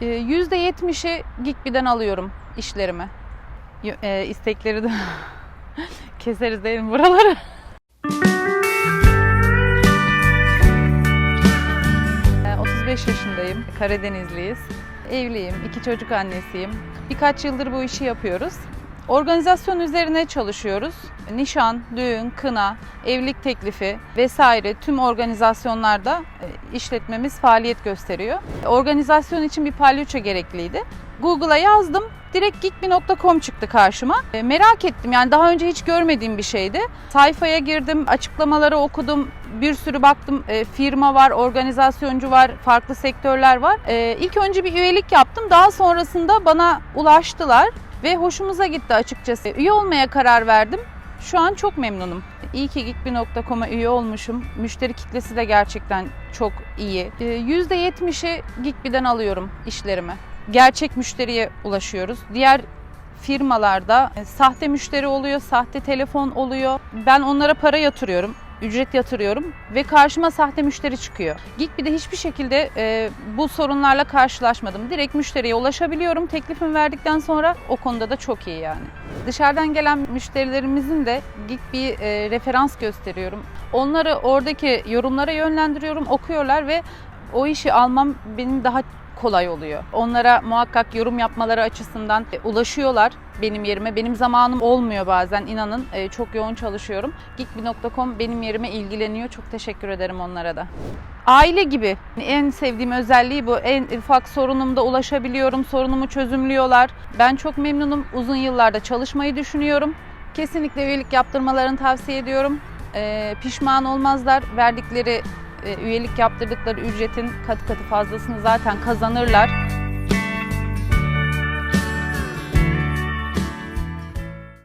Ee, %70'i Gikbi'den alıyorum işlerimi. E, istekleri de keseriz değil mi buraları? Ee, 35 yaşındayım. Karadenizliyiz. Evliyim. iki çocuk annesiyim. Birkaç yıldır bu işi yapıyoruz. Organizasyon üzerine çalışıyoruz. Nişan, düğün, kına, evlilik teklifi vesaire tüm organizasyonlarda e, işletmemiz faaliyet gösteriyor. Organizasyon için bir palyaço gerekliydi. Google'a yazdım. Direkt gitmi.com çıktı karşıma. E, merak ettim yani daha önce hiç görmediğim bir şeydi. Sayfaya girdim, açıklamaları okudum. Bir sürü baktım e, firma var, organizasyoncu var, farklı sektörler var. E, ilk önce bir üyelik yaptım. Daha sonrasında bana ulaştılar ve hoşumuza gitti açıkçası. Üye olmaya karar verdim. Şu an çok memnunum. İyi ki Gikbi.com'a üye olmuşum. Müşteri kitlesi de gerçekten çok iyi. E, %70'i Gikbi'den alıyorum işlerimi. Gerçek müşteriye ulaşıyoruz. Diğer firmalarda e, sahte müşteri oluyor, sahte telefon oluyor. Ben onlara para yatırıyorum, ücret yatırıyorum ve karşıma sahte müşteri çıkıyor. Geekbi'de hiçbir şekilde e, bu sorunlarla karşılaşmadım. Direkt müşteriye ulaşabiliyorum. Teklifimi verdikten sonra o konuda da çok iyi yani. Dışarıdan gelen müşterilerimizin de Geekbi e, referans gösteriyorum. Onları oradaki yorumlara yönlendiriyorum, okuyorlar ve o işi almam benim daha kolay oluyor. Onlara muhakkak yorum yapmaları açısından e, ulaşıyorlar benim yerime. Benim zamanım olmuyor bazen inanın. E, çok yoğun çalışıyorum. Geekbi.com benim yerime ilgileniyor. Çok teşekkür ederim onlara da. Aile gibi. En sevdiğim özelliği bu. En ufak sorunumda ulaşabiliyorum. Sorunumu çözümlüyorlar. Ben çok memnunum. Uzun yıllarda çalışmayı düşünüyorum. Kesinlikle üyelik yaptırmalarını tavsiye ediyorum. E, pişman olmazlar. Verdikleri üyelik yaptırdıkları ücretin katı katı fazlasını zaten kazanırlar.